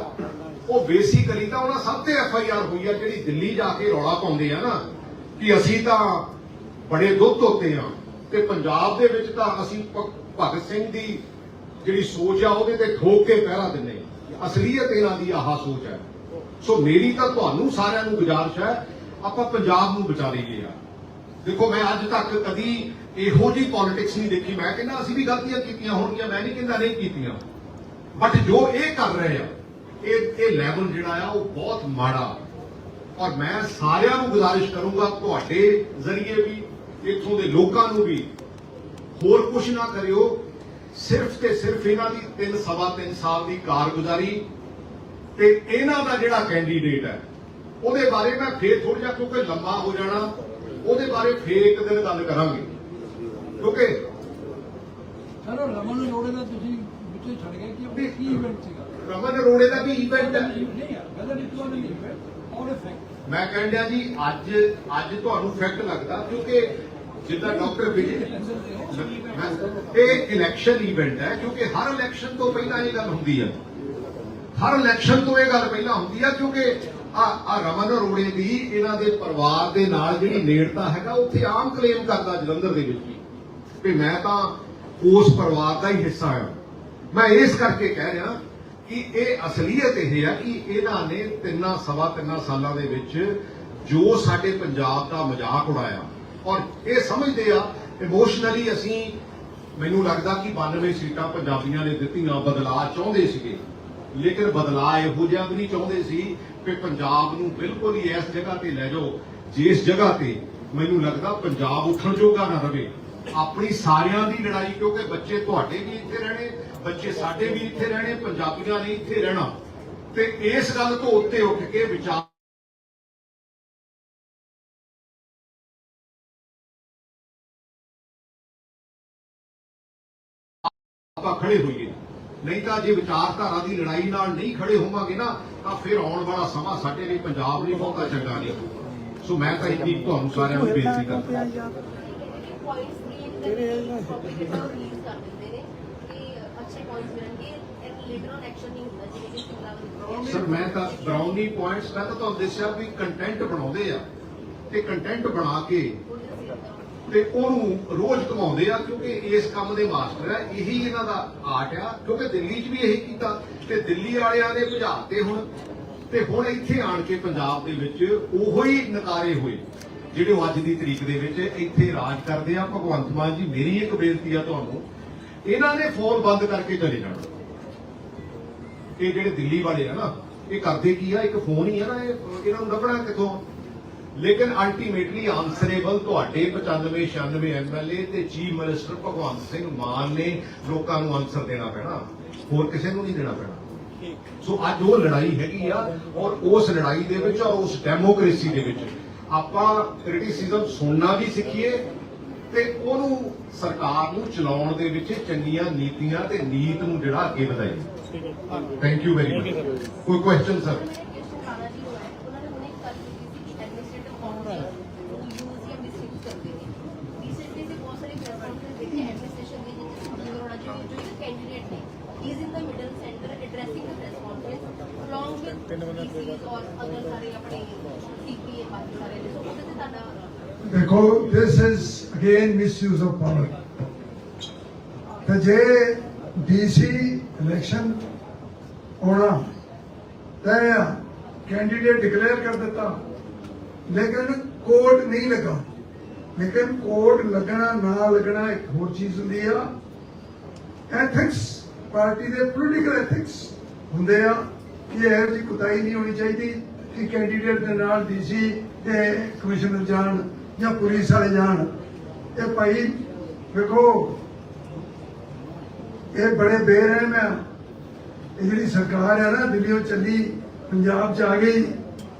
ਉਹ ਬੇਸਿਕਲੀ ਤਾਂ ਉਹਨਾਂ ਸਭ ਤੇ ਐਫ ਆਈ ਆਰ ਹੋਈ ਆ, ਜਿਹੜੀ ਦਿੱਲੀ ਜਾ ਕੇ ਰੌਲਾ ਪਾਉਂਦੇ ਆ ਨਾ, ਕਿ ਅਸੀਂ ਤਾਂ ਬੜੇ ਦੁੱਧ ਧੋਤੇ ਆ, ਤੇ ਪੰਜਾਬ ਦੇ ਵਿੱਚ ਤਾਂ ਅਸੀਂ ਭਗਤ ਸਿੰਘ ਦੀ ਜਿਹੜੀ ਸੋਚ ਆ, ਉਹਦੇ ਤੇ ਠੋਕ ਕੇ ਪਹਿਰਾ ਦਿੰਨੇ ਅਸਲੀਅਤ ਇਹਨਾਂ ਦੀ ਆਹ ਸੋਚ ਹੈ ਸੋ ਮੇਰੀ ਤਾਂ ਤੁਹਾਨੂੰ ਸਾਰਿਆਂ ਨੂੰ ਗੁਜ਼ਾਰਿਸ਼ ਹੈ ਆਪਾਂ ਪੰਜਾਬ ਨੂੰ ਬਚਾ ਲਈਏ ਆ ਦੇਖੋ, ਮੈਂ ਅੱਜ ਤੱਕ ਕਦੀ ਇਹੋ ਜੀ ਪੋਲਿਟਿਕਸ ਨਹੀਂ ਦੇਖੀ। ਮੈਂ ਕਹਿੰਦਾ, ਅਸੀਂ ਵੀ ਗਲਤੀਆਂ ਕੀਤੀਆਂ ਹੋਣਗੀਆਂ। ਮੈਂ ਨਹੀਂ ਕਹਿੰਦਾ ਨਹੀਂ ਕੀਤੀਆਂ। ਬਟ ਜੋ ਇਹ ਕਰ ਰਹੇ ਆ, ਇਹ ਇਹ ਲੈਵਲ ਜਿਹੜਾ ਆ, ਉਹ ਬਹੁਤ ਮਾੜਾ। ਔਰ ਮੈਂ ਸਾਰਿਆਂ ਨੂੰ ਗੁਜ਼ਾਰਿਸ਼ ਕਰੂੰਗਾ, ਤੁਹਾਡੇ ਜ਼ਰੀਏ ਵੀ, ਇੱਥੋਂ ਦੇ ਲੋਕਾਂ ਨੂੰ ਵੀ। ਹੋਰ ਕੁਝ ਨਾ ਕਰਿਓ। ਸਿਰਫ ਤੇ ਸਿਰਫ ਇਹਨਾਂ ਦੀ ਤਿੰਨ, ਸਵਾ ਤਿੰਨ ਸਾਲ ਦੀ ਕਾਰਗੁਜ਼ਾਰੀ ਤੇ ਇਹਨਾਂ ਦਾ ਜਿਹੜਾ ਕੈਂਡੀਡੇਟ ਹੈ ਉਹਦੇ ਬਾਰੇ ਮੈਂ ਫੇਰ ਥੋੜਾ ਜਿਹਾ ਕਿਉਂਕਿ ਲੰਮਾ ਹੋ ਜਾਣਾ ਉਹਦੇ ਬਾਰੇ ਫੇਰ ਇੱਕ ਦਿਨ ਗੱਲ ਕਰਾਂਗੇ। ਕਿਉਂਕਿ ਸਰ ਰਮਨ ਅਰੋੜੇ ਦਾ ਤੁਸੀਂ ਵਿੱਚੇ ਛੱਡ ਗਏ ਕਿ ਉਹ ਕੀ ਇਵੈਂਟ ਸੀਗਾ? ਰਮਨ ਅਰੋੜੇ ਦਾ ਵੀ ਇਵੈਂਟ ਹੈ? ਨਹੀਂ ਯਾਰ it was an event or effect ਮੈਂ ਕਹਿੰਦਾ ਜੀ ਅੱਜ ਅੱਜ ਤੁਹਾਨੂੰ ਫੈਕਟ ਲੱਗਦਾ ਕਿਉਂਕਿ ਜਿੱਦਾਂ ਡਾਕਟਰ ਵਿਜੇ ਇਹ ਇਲੈਕਸ਼ਨ ਇਵੈਂਟ ਹੈ ਕਿਉਂਕਿ ਹਰ ਇਲੈਕਸ਼ਨ ਤੋਂ ਪਹਿਲਾਂ ਇਹ ਗੱਲ ਹੁੰਦੀ ਹੈ। ਹਰ ਇਲੈਕਸ਼ਨ ਤੋਂ ਇਹ ਗੱਲ ਪਹਿਲਾਂ ਹੁੰਦੀ ਹੈ ਕਿਉਂਕਿ ਆ ਆ ਰਮਨ ਅਰੋੜੇ ਦੀ ਇਹਨਾਂ ਦੇ ਪਰਿਵਾਰ ਦੇ ਨਾਲ ਜਿਹੜੀ ਨੇੜਤਾ ਹੈਗਾ, ਉੱਥੇ ਆਮ ਕਲੇਮ ਕਰਦਾ ਜਲੰਧਰ ਦੇ ਵਿੱਚ ਵੀ। ਮੈਂ ਤਾਂ ਉਸ ਪਰਿਵਾਰ ਦਾ ਹੀ ਹਿੱਸਾ ਹਾਂ। ਮੈਂ ਇਸ ਕਰਕੇ ਕਹਿ ਰਿਹਾ ਕਿ ਇਹ ਅਸਲੀਅਤ ਇਹ ਹੈ ਕਿ ਇਹਨਾਂ ਨੇ ਤਿੰਨਾਂ, ਸਵਾ ਤਿੰਨਾਂ ਸਾਲਾਂ ਦੇ ਵਿੱਚ ਜੋ ਸਾਡੇ ਪੰਜਾਬ ਦਾ ਮਜ਼ਾਕ ਉਡਾਇਆ। ਔਰ ਇਹ ਸਮਝਦੇ ਆ ਇਮੋਸ਼ਨਲੀ ਅਸੀਂ, ਮੈਨੂੰ ਲੱਗਦਾ ਕਿ 92 ਸੀਟਾਂ ਪੰਜਾਬੀਆਂ ਨੇ ਦਿੱਤੀਆਂ ਬਦਲਾਅ ਚਾਹੁੰਦੇ ਸੀਗੇ। ਲੇਕਿਨ ਬਦਲਾਅ ਇਹੋ ਜਿਹਾ ਵੀ ਨਹੀਂ ਚਾਹੁੰਦੇ ਸੀ ਕਿ ਪੰਜਾਬ ਨੂੰ ਬਿਲਕੁਲ ਹੀ ਇਸ ਜਗ੍ਹਾ ਤੇ ਲੈ ਜਾਓ, ਜਿਸ ਜਗ੍ਹਾ ਤੇ ਮੈਨੂੰ ਲੱਗਦਾ ਪੰਜਾਬ ਉੱਠਣ ਜੋਗਾ ਨਾ ਰਵੇ। ਆਪਣੀ ਸਾਰਿਆਂ ਦੀ ਲੜਾਈ, ਕਿਉਂਕਿ ਬੱਚੇ ਤੁਹਾਡੇ ਵੀ ਇੱਥੇ ਰਹਿਣੇ, ਬੱਚੇ ਸਾਡੇ ਵੀ ਇੱਥੇ ਰਹਿਣੇ, ਪੰਜਾਬੀਆਂ ਨੇ ਇੱਥੇ ਰਹਿਣਾ। ਤੇ ਇਸ ਗੱਲ ਤੋਂ ਉੱਤੇ ਉੱਠ ਕੇ ਵਿਚਾਰ ਆਪਾਂ ਖੜੇ ਹੋਈਏ। ਨਹੀਂ ਤਾਂ ਜੇ ਵਿਚਾਰਧਾਰਾ ਦੀ ਲੜਾਈ ਨਾਲ ਨਹੀਂ ਖੜੇ ਹੋਵਾਂਗੇ ਨਾ ਤਾਂ ਫਿਰ ਆਉਣ ਵਾਲਾ ਸਮਾਂ ਸਾਡੇ ਲਈ ਪੰਜਾਬ ਲਈ ਬਹੁਤਾ ਚੰਗਾ ਨਹੀਂ ਸੋ ਮੈਂ ਤਾਂ ਇੱਕ ਤੁਹਾਨੂੰ ਸਾਰਿਆਂ ਨੂੰ ਬੇਨਤੀ ਕਰਦਾ ਸਰ ਮੈਂ ਤਾਂ ਬਰਾਉਨੀ ਪੁਆਇੰਟਸ ਮੈਂ ਤਾਂ ਤੁਹਾਨੂੰ ਦੱਸਿਆ ਵੀ ਕੰਟੈਂਟ ਬਣਾਉਂਦੇ ਆ ਤੇ ਕੰਟੈਂਟ ਬਣਾ ਕੇ ਤੇ ਉਹਨੂੰ ਰੋਜ਼ ਕਮਾਉਂਦੇ ਆ, ਕਿਉਂਕਿ ਇਸ ਕੰਮ ਦੇ ਮਾਸਟਰ ਆ, ਇਹੀ ਇਹਨਾਂ ਦਾ ਆਰਟ ਆ, ਕਿਉਂਕਿ ਦਿੱਲੀ 'ਚ ਵੀ ਇਹੀ ਕੀਤਾ, ਤੇ ਦਿੱਲੀ ਵਾਲਿਆਂ ਨੇ ਭਜਾਤੇ ਹੁਣ, ਤੇ ਹੁਣ ਇੱਥੇ ਆਣ ਕੇ ਪੰਜਾਬ ਦੇ ਵਿੱਚ ਉਹੋ ਹੀ ਨਕਾਰੇ ਹੋਏ, ਜਿਹੜੇ ਉਹ ਅੱਜ ਦੀ ਤਰੀਕ ਦੇ ਵਿੱਚ ਇੱਥੇ ਰਾਜ ਕਰਦੇ ਆ। ਭਗਵੰਤ ਮਾਨ ਜੀ, ਮੇਰੀ ਇੱਕ ਬੇਨਤੀ ਆ ਤੁਹਾਨੂੰ, ਇਹਨਾਂ ਨੇ ਫੋਨ ਬੰਦ ਕਰਕੇ ਚਲੇ ਜਾਣਾ। ਇਹ ਜਿਹੜੇ ਦਿੱਲੀ ਵਾਲੇ ਆ ਨਾ, ਇਹ ਕਰਦੇ ਕੀ ਆ? ਇੱਕ ਫੋਨ ਹੀ ਆ ਨਾ, ਇਹ, ਇਹਨਾਂ ਨੂੰ ਲੱਭਣਾ ਕਿੱਥੋਂ? ਲੇਕਿਨ ਅਲਟੀਮੇਟਲੀ ਆਨਸਰੇਬਲ ਤੁਹਾਡੇ 95 96 ਐਮਐਲਏ ਤੇ ਚੀਫ ਮਿਨਿਸਟਰ ਭਗਵੰਤ ਸਿੰਘ ਮਾਨ ਨੇ ਲੋਕਾਂ ਨੂੰ ਆਨਸਰ ਦੇਣਾ ਪੈਣਾ। ਹੋਰ ਕਿਸੇ ਨੂੰ ਨਹੀਂ ਦੇਣਾ ਪੈਣਾ। ਸੋ ਅੱਜ ਉਹ ਲੜਾਈ ਹੈਗੀ ਆ ਔਰ ਉਸ ਲੜਾਈ ਦੇ ਵਿੱਚ ਔਰ ਉਸ ਡੈਮੋਕ੍ਰੇਸੀ ਦੇ ਵਿੱਚ ਆਪਾਂ ਕ੍ਰਿਟਿਸਿਜ਼ਮ ਸੁਣਨਾ ਵੀ ਸਿੱਖੀਏ ਤੇ ਉਹਨੂੰ ਸਰਕਾਰ ਨੂੰ ਚਲਾਉਣ ਦੇ ਵਿੱਚ ਚੰਗੀਆਂ ਨੀਤੀਆਂ ਤੇ ਨੀਤ ਨੂੰ ਜਿਹੜਾ ਅੱਗੇ ਵਧਾਈਏ। ਥੈਂਕ ਯੂ ਵੈਰੀ ਮਚ ਕੋਈ ਕੁਐਸਚਨ ਸਰ ਰਾਣਾ ਜੀ ਹੋਇਆ ਉਹਨਾਂ ਨੇ ਹੁਣੇ ਗੱਲ ਕੀਤੀ ਸੀ ਕਿ ਐਡਮਿਨਿਸਟ੍ਰੇਟਿਵ ਕਾਉਂਸਲ ਯੂਜ਼ ਜਾਂ ਮਿਸਯੂਜ਼ ਕਰਦੇ ਨੇ ਰੀਸੈਂਟਲੀ ਤੇ ਬਹੁਤ ਸਾਰੇ ਪ੍ਰੈਸ ਕਾਨਫਰੰਸ ਦੇਖੇ ਐਡਮਿਨਿਸਟ੍ਰੇਸ਼ਨ ਦੇ ਜਿੱਥੇ ਸੁਨੀਲ ਅਰੋੜਾ ਜੀ ਜੋ ਇੱਕ ਕੈਂਡੀਡੇਟ ਨੇ he is in the middle centre addressing the press conference along with DC ਔਰ ਅਦਰ ਸਾਰੇ ਆਪਣੇ ਸੀਪੀਏ ਬਾਕੀ ਸਾਰੇ ਨੇ ਸੋ ਉਹਦੇ ਤੇ ਤੁਹਾਡਾ ਦੇਖੋ this is, again, misuse of power. ਤੇ ਜੇ ਡੀਸੀ ਇਲੈਕਸ਼ਨ ਹੋਣਾ ਤੈਅ ਆ ਕੈਂਡੀਡੇਟ ਡਿਕਲੇਅਰ ਕਰ ਦਿੱਤਾ ਲੇਕਿਨ ਕੋਡ ਨਹੀਂ ਲੱਗਾ ਲੇਕਿਨ ਕੋਡ ਲੱਗਣਾ ਨਾ ਲੱਗਣਾ ਇੱਕ ਹੋਰ ਚੀਜ਼ ਹੁੰਦੀ ਆ ਐਥਿਕਸ ਪਾਰਟੀ ਦੇ ਪੋਲੀਟੀਕਲ ਐਥਿਕਸ ਹੁੰਦੇ ਆ ਕਿ ਇਹ ਜੀ ਕੁਤਾਈ ਨਹੀਂ ਹੋਣੀ ਚਾਹੀਦੀ ਕਿ ਕੈਂਡੀਡੇਟ ਦੇ ਨਾਲ ਡੀਸੀ ਤੇ ਕਮਿਸ਼ਨਰ ਜਾਣ ਜਾਂ ਪੁਲਿਸ ਵਾਲੇ ਜਾਣ। ਇਹ ਭਾਈ ਵੇਖੋ, ਇਹ ਬੜੇ ਬੇਰਹਿਮ ਆ। ਇਹ ਜਿਹੜੀ ਸਰਕਾਰ ਆ ਨਾ ਦਿੱਲੀੋਂ ਚੱਲੀ, ਪੰਜਾਬ ਚ ਆ ਗਈ,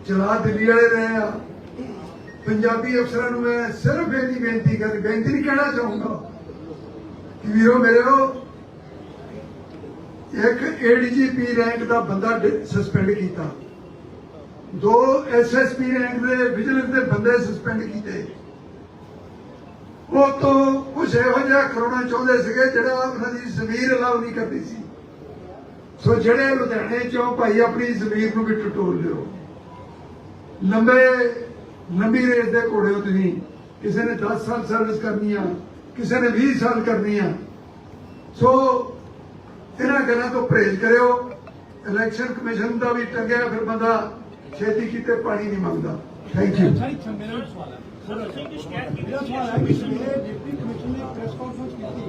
ਚਲਾ ਦਿੱਲੀ ਵਾਲੇ ਰਹੇ ਆ। ਪੰਜਾਬੀ ਅਫਸਰਾਂ ਨੂੰ ਮੈਂ ਸਿਰਫ ਬੇਨਤੀ ਬੇਨਤੀ ਕਰ, ਬੇਨਤੀ ਨਹੀਂ ਕਹਿਣਾ ਚਾਹੂੰਗਾ ਕਿ ਵੀਰੋ ਮੇਰੇਓ ਇੱਕ ਏਡੀਜੀਪੀ ਰੈਂਕ ਦਾ ਬੰਦਾ ਸਸਪੈਂਡ ਕੀਤਾ। ਦੋ ਐਸਐਸਪੀ ਰੈਂਕ ਦੇ ਵਿਜੀਲੈਂਸ ਦੇ ਬੰਦੇ ਸਸਪੈਂਡ ਕੀਤੇ। ਉਹ ਤੋਂ ਕੁਝ ਇਹੋ ਜਿਹਾ ਕਰਾਉਣਾ ਚਾਹੁੰਦੇ ਸੀਗੇ ਜਿਹੜਾ ਉਹਨਾਂ ਦੀ ਜ਼ਮੀਰ ਅਲਾਉ ਨਹੀਂ ਕਰਦੀ ਸੀ। ਸੋ ਜਿਹੜੇ ਲੁਧਿਆਣੇ ਚੋਂ ਭਾਈ ਆਪਣੀ ਜ਼ਮੀਰ ਨੂੰ ਵੀ ਟਟੋਲ ਲਿਓ ਲੰਬੇ, ਲੰਬੀ ਰੇਸ ਦੇ ਘੋੜੇ ਹੋ ਤੁਸੀਂ। ਕਿਸੇ ਨੇ 10 ਸਾਲ ਸਰਵਿਸ ਕਰਨੀ ਆ, ਕਿਸੇ ਨੇ 20 ਸਾਲ ਕਰਨੀ ਆ। ਸੋ ਇਹਨਾਂ ਗੱਲਾਂ ਤੋਂ ਪਰਹੇਜ਼ ਕਰਿਓ। ਇਲੈਕਸ਼ਨ ਕਮਿਸ਼ਨ ਦਾ ਵੀ ਟੰਗਿਆ ਫਿਰ ਬੰਦਾ ਛੇਤੀ ਕੀਤੇ ਪਾਣੀ ਨਹੀਂ ਮੰਗਦਾ। ਥੈਂਕ ਯੂ ਮੇਰਾ ਸਵਾਲ ਹੈ। ਸਰ ਮੇਰਾ ਸਵਾਲ ਹੈ ਕਿ ਸਵੇਰੇ ਡਿਪਟੀ ਕਮਿਸ਼ਨਰ ਨੇ ਪ੍ਰੈਸ ਕਾਨਫਰੰਸ ਕੀਤੀ।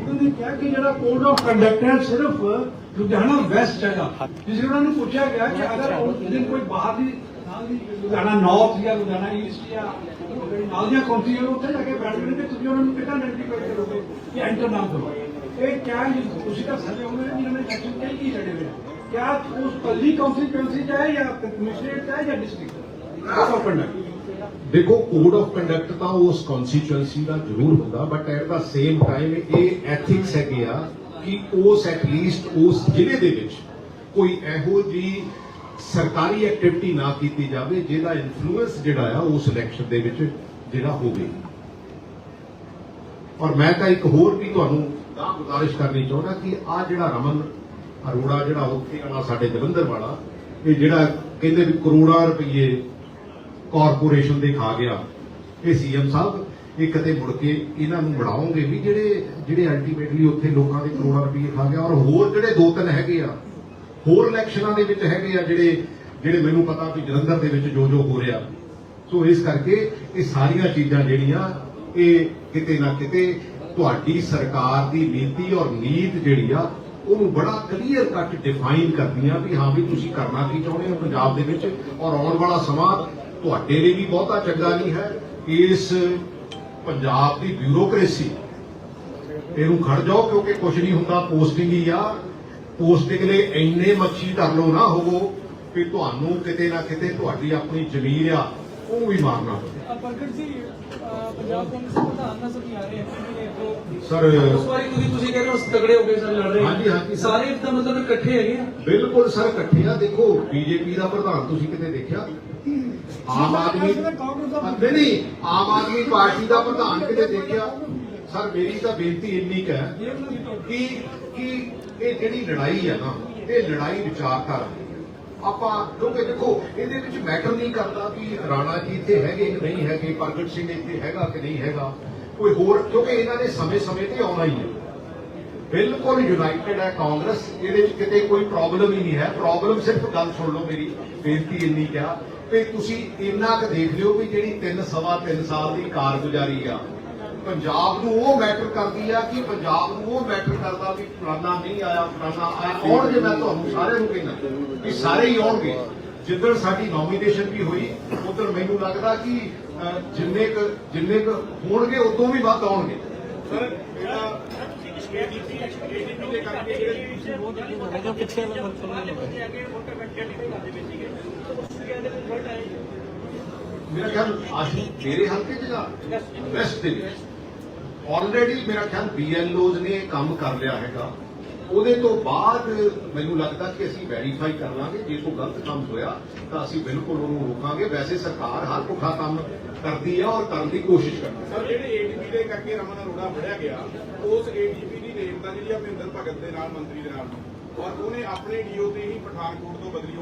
ਉਹਨਾਂ ਨੇ ਕਿਹਾ ਕਿ ਜਿਹੜਾ ਕੋਡ ਆਫ ਕੰਡਕਟ ਹੈ ਸਿਰਫ ਲੁਧਿਆਣਾ ਵੈਸਟ ਹੈਗਾ। ਜਿਸ ਉਹਨਾਂ ਨੂੰ ਪੁੱਛਿਆ ਗਿਆ ਕਿ ਅਗਰ ਉਸ ਦਿਨ ਕੋਈ ਬਾਹਰ ਦੀ ਲੁਧਿਆਣਾ ਨਾਰਥ ਜਾਂ ਲੁਧਿਆਣਾ ਈਸਟ ਜਾਂ ਜਿਹੜੀ ਨਾਲ ਦੀਆਂ ਕੰਟਰੀਆਂ ਨੇ ਉੱਥੇ ਜਾ ਕੇ ਬੈਠ ਕੇ ਤੁਸੀਂ ਉਹਨਾਂ ਨੂੰ ਕਿੱਦਾਂ ਆਇਡੈਂਟੀਫਾਈ ਕਰੋਗੇ? ਕਿ ਐਂਟਰ ਨਾ ਕਰੋ। ਇਹ ਕਿਆ? ਤੁਸੀਂ ਤਾਂ ਸਾਰੇ ਹੋਣੇ ਨੇ ਜਿਹਨਾਂ ਨੇ ਐਕਸ਼ਨ ਕਈ ਕੀ ਲੜੇ ਹੋਏ ਆ। ਕਿਆ ਉਸ ਕੱਲੀ ਕਾਉਂਸਲ ਚ ਹੈ ਜਾਂ ਕਮਿਸ਼ਨਰੇਟ ਚ ਹੈ ਜਾਂ ਡਿਸਟ੍ਰਿਕਟ ਕੋਡ ਦੇਖੋ ਕੋਡ ਆਫ ਕੰਡਕਟ ਤਾਂ ਉਸ ਕਨਸਟੀਚੁਐਂਸੀ ਦਾ ਜ਼ਰੂਰ ਹੁੰਦਾ but at the same time ਇਹ ਐਥਿਕਸ ਹੈਗੇ ਆ ਕਿ ਉਸ ਐਟ ਲੀਸਟ ਉਸ ਜ਼ਿਲ੍ਹੇ ਦੇ ਵਿੱਚ ਕੋਈ ਇਹੋ ਜੀ ਸਰਕਾਰੀ ਐਕਟੀਵਿਟੀ ਨਾ ਕੀਤੀ ਜਾਵੇ ਜਿਹਦਾ ਇਨਫਲੂਐਂਸ ਜਿਹੜਾ ਆ ਉਸ ਇਲੈਕਸ਼ਨ ਦੇ ਵਿੱਚ ਜਿਹੜਾ ਹੋਵੇ ਔਰ ਮੈਂ ਤਾਂ ਇੱਕ ਹੋਰ ਵੀ ਤੁਹਾਨੂੰ ਤਾਂ ਗੁਜ਼ਾਰਿਸ਼ ਕਰਨੀ ਚਾਹੁੰਦਾ ਕਿ ਆ ਜਿਹੜਾ ਰਮਨ ਅਰੋੜਾ ਜਿਹੜਾ ਉੱਥੇ ਵਾਲਾ ਸਾਡੇ ਜਲੰਧਰ ਵਾਲਾ, ਇਹ ਜਿਹੜਾ ਕਹਿੰਦੇ ਵੀ ਕਰੋੜਾਂ ਰੁਪਏ ਕਾਰਪੋਰੇਸ਼ਨ ਦੇ ਖਾ ਗਿਆ, ਇਹ ਸੀਐਮ ਸਾਹਿਬ, ਇਹ ਕਦੇ ਮੁੜ ਕੇ ਇਹਨਾਂ ਨੂੰ ਬਣਾਉਂਗੇ ਵੀ ਜਿਹੜੇ ਜਿਹੜੇ ਅਲਟੀਮੇਟਲੀ ਉੱਥੇ ਲੋਕਾਂ ਦੇ ਕਰੋੜਾਂ ਰੁਪਏ ਖਾ ਗਿਆ, ਔਰ ਹੋਰ ਜਿਹੜੇ ਦੋ ਤਿੰਨ ਹੈਗੇ ਆ, ਹੋਰ ਇਲੈਕਸ਼ਨਾਂ ਦੇ ਵਿੱਚ ਹੈਗੇ ਆ ਜਿਹੜੇ ਜਿਹੜੇ ਮੈਨੂੰ ਪਤਾ ਵੀ ਜਲੰਧਰ ਦੇ ਵਿੱਚ ਜੋ ਜੋ ਹੋ ਰਿਹਾ। ਸੋ ਇਸ ਕਰਕੇ ਇਹ ਸਾਰੀਆਂ ਚੀਜ਼ਾਂ ਜਿਹੜੀਆਂ, ਇਹ ਕਿਤੇ ਨਾ ਕਿਤੇ ਤੁਹਾਡੀ ਸਰਕਾਰ ਦੀ ਨੀਤੀ ਔਰ ਨੀਤ ਜਿਹੜੀ ਆ ਉਹਨੂੰ ਬੜਾ ਕਲੀਅਰ ਕੱਟ ਡਿਫਾਈਨ ਕਰਦੀਆਂ ਵੀ ਹਾਂ ਵੀ ਤੁਸੀਂ ਕਰਨਾ ਕੀ ਚਾਹੁੰਦੇ ਹੋ ਪੰਜਾਬ ਦੇ ਵਿੱਚ ਔਰ ਆਉਣ ਵਾਲਾ ਸਮਾਂ ਤੁਹਾਡੇ ਲਈ ਵੀ ਬਹੁਤਾ ਚੰਗਾ ਨਹੀਂ ਹੈ। ਇਸ ਪੰਜਾਬ ਦੀ ਬਿਊਰੋਕ੍ਰੇਸੀ ਇਹਨੂੰ ਖੜ ਜਾਓ ਕਿਉਂਕਿ ਕੁਝ ਨਹੀਂ ਹੁੰਦਾ ਪੋਸਟਿੰਗ ਹੀ ਆ। ਪੋਸਟਿੰਗ ਲਈ ਇੰਨੇ ਮੱਛੀ ਧਰ ਲਓ ਨਾ ਹੋਵੋ ਕਿ ਤੁਹਾਨੂੰ ਕਿਤੇ ਨਾ ਕਿਤੇ ਤੁਹਾਡੀ ਆਪਣੀ ਜ਼ਮੀਰ ਆ। ਉਹ ਵੀ ਮਾਰਨਾ ਪ੍ਰਗਟ ਜੀ ਅਹ ਪੰਜਾਬ ਕਾਂਗਰਸ ਦੇ ਪ੍ਰਧਾਨ ਨਜ਼ਰ ਨਹੀਂ ਆ ਰਹੇ ਐਮਪੀ ਸਰ ਉਸ ਵਾਰੀ ਤੁਸੀਂ ਤੁਸੀਂ ਕਹਿੰਦੇ ਹੋ ਤਗੜੇ ਹੋ ਕੇ ਸਰ ਲੜ ਰਹੇ ਹੋ। ਹਾਂਜੀ, ਹਾਂਜੀ। ਸਾਰੇ ਤਾਂ ਮਤਲਬ ਇਕੱਠੇ ਹੈਗੇ ਆ ਬਿਲਕੁਲ ਸਰ ਇਕੱਠੇ ਆ ਦੇਖੋ ਬੀਜੇਪੀ ਦਾ ਪ੍ਰਧਾਨ ਤੁਸੀਂ ਕਿਤੇ ਦੇਖਿਆ ਆਮ ਆਦਮੀ ਨਹੀਂ ਨਹੀਂ ਆਮ ਆਦਮੀ ਪਾਰਟੀ ਦਾ ਪ੍ਰਧਾਨ ਕਿਤੇ ਦੇਖਿਆ ਸਰ ਮੇਰੀ ਤਾਂ ਬੇਨਤੀ ਇੰਨੀ ਕੁ ਹੈ ਕਿ ਕਿ ਇਹ ਜਿਹੜੀ ਲੜਾਈ ਹੈ ਨਾ ਇਹ ਲੜਾਈ ਵਿਚਾਰਧਾਰਾ ਦੀ। ਆਪਾਂ ਕਿਉਂਕਿ ਦੇਖੋ, ਇਹਦੇ ਵਿੱਚ ਮੈਟਰ ਨਹੀਂ ਕਰਦਾ ਵੀ ਰਾਣਾ ਜੀ ਇੱਥੇ ਹੈਗੇ ਕਿ ਨਹੀਂ ਹੈਗੇ, ਪ੍ਰਗਟ ਸਿੰਘ ਇੱਥੇ ਹੈਗਾ ਕਿ ਨਹੀਂ ਹੈਗਾ, ਕੋਈ ਹੋਰ, ਕਿਉਂਕਿ ਇਹਨਾਂ ਨੇ ਸਮੇਂ-ਸਮੇਂ ਤੇ ਆਉਣਾ ਹੀ ਹੈ। ਬਿਲਕੁਲ ਯੂਨਾਈਟਿਡ ਹੈ ਕਾਂਗਰਸ, ਇਹਦੇ ਵਿੱਚ ਕਿਤੇ ਕੋਈ ਪ੍ਰੋਬਲਮ ਹੀ ਨਹੀਂ ਹੈ। ਪ੍ਰੋਬਲਮ ਸਿਰਫ ਗੱਲ ਸੁਣ ਲਓ ਮੇਰੀ, ਬੇਨਤੀ ਇੰਨੀ ਕਿਹਾ ਕਿ ਤੁਸੀਂ ਇੰਨਾ ਕੁ ਦੇਖ ਲਿਓ ਵੀ ਜਿਹੜੀ 3 ਸਵਾ 3 ਸਾਲ ਦੀ ਕਾਰਗੁਜ਼ਾਰੀ ਆ ਪੰਜਾਬ ਨੂੰ ਉਹ ਮੈਟਰ ਕਰਦੀ ਆ ਕਿ ਪੰਜਾਬ ਨੂੰ ਉਹ ਮੈਟਰ ਕਰਦਾ ਵੀ ਫਲਾਨਾ ਨਹੀਂ ਆਇਆ ਫਲਾਨਾ ਆਇਆ। ਆਉਣਗੇ ਮੈਂ ਤੁਹਾਨੂੰ ਸਾਰਿਆਂ ਨੂੰ ਕਹਿੰਦਾ ਕਿ ਸਾਰੇ ਹੀ ਆਉਣਗੇ। ਜਿੱਦਣ ਸਾਡੀ ਨੋਮੀਨੇਸ਼ਨ ਵੀ ਹੋਈ ਉਦੋਂ ਮੈਨੂੰ ਲੱਗਦਾ ਕਿ ਜਿੰਨੇ ਕੁ ਜਿੰਨੇ ਕੁ ਹੋਣਗੇ ਉਦੋਂ ਵੀ ਵੱਧ ਆਉਣਗੇ। ਮੇਰਾ ਖਿਆਲ ਆਸ਼ੀ ਮੇਰੇ ਹਲਕੇ ਚ ਜਾ ਵੈਸਟ ਦੇ ਵਿੱਚ? ਆਲਰੇਡੀ ਮੇਰਾ ਖਿਆਲ ਬੀਐਲਓਜ਼ ਨੇ ਇਹ ਕੰਮ ਕਰ ਲਿਆ ਹੈਗਾ। ਉਹਦੇ ਤੋਂ ਬਾਅਦ ਮੈਨੂੰ ਲੱਗਦਾ ਕਿ ਅਸੀਂ ਵੈਰੀਫਾਈ ਕਰ ਲਾਂਗੇ। ਜੇ ਕੋਈ ਗਲਤ ਕੰਮ ਹੋਇਆ, ਤਾਂ ਅਸੀਂ ਬਿਲਕੁਲ ਉਹਨੂੰ ਰੋਕਾਂਗੇ। ਵੈਸੇ ਸਰਕਾਰ ਹਰ ਪੁੱਠਾ ਕੰਮ ਕਰਦੀ ਹੈ ਔਰ ਕਰਨ ਦੀ ਕੋਸ਼ਿਸ਼ ਕਰਦੀ ਹੈ ਸਰ, ਜਿਹੜੇ ਏਡੀਪੀ ਦੇ ਕਰਕੇ ਰਮਨ ਅਰੋੜਾ ਫੜਿਆ ਗਿਆ, ਉਸ ਏਡੀਪੀ ਦੀ ਨੇਮਤਾ ਜਿਹੜੀ ਆ ਮਹਿੰਦਰ ਭਗਤ ਦੇ ਨਾਲ, ਮੰਤਰੀ ਦੇ ਨਾਲ। ਔਰ ਉਹਨੇ ਆਪਣੇ ਡੀਓ ਤੇ ਹੀ ਪਠਾਨਕੋਟ ਤੋਂ ਬਦਲੀ